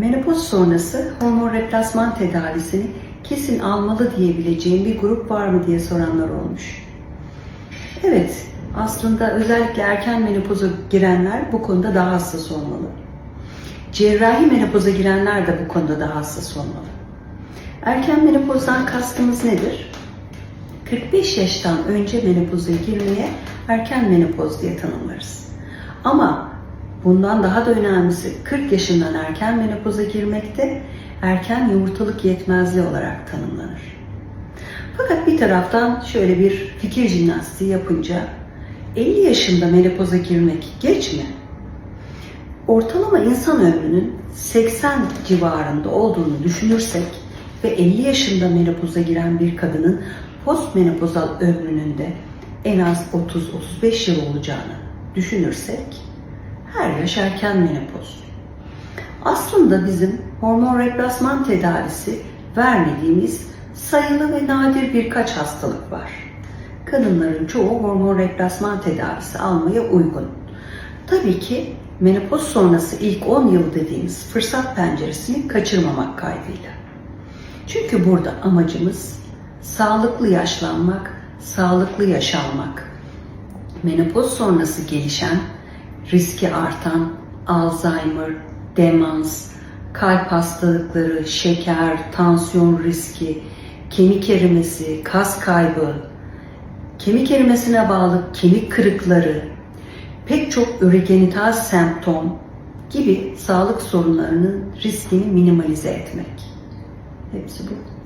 Menopoz sonrası hormon replasman tedavisini kesin almalı diyebileceğim bir grup var mı diye soranlar olmuş. Evet, aslında özellikle erken menopoza girenler bu konuda daha hassas olmalı. Cerrahi menopoza girenler de bu konuda daha hassas olmalı. Erken menopozdan kastımız nedir? 45 yaştan önce menopoza girmeye erken menopoz diye tanımlarız. Ama bundan daha da önemlisi 40 yaşından erken menopoza girmekte erken yumurtalık yetmezliği olarak tanımlanır. Fakat bir taraftan şöyle bir fikir jimnastiği yapınca 50 yaşında menopoza girmek geç mi? Ortalama insan ömrünün 80 civarında olduğunu düşünürsek ve 50 yaşında menopoza giren bir kadının postmenopozal ömrünün de en az 30-35 yıl olacağını düşünürsek her yaş erken menopoz. Aslında bizim hormon replasman tedavisi vermediğimiz sayılı ve nadir birkaç hastalık var. Kadınların çoğu hormon replasman tedavisi almaya uygun. Tabii ki menopoz sonrası ilk 10 yıl dediğimiz fırsat penceresini kaçırmamak kaydıyla. Çünkü burada amacımız sağlıklı yaşlanmak, sağlıklı yaşalmak. Menopoz sonrası gelişen, riski artan Alzheimer, demans, kalp hastalıkları, şeker, tansiyon riski, kemik erimesi, kas kaybı, kemik erimesine bağlı kemik kırıkları, pek çok ürogenital semptom gibi sağlık sorunlarının riskini minimalize etmek. Hepsi bu.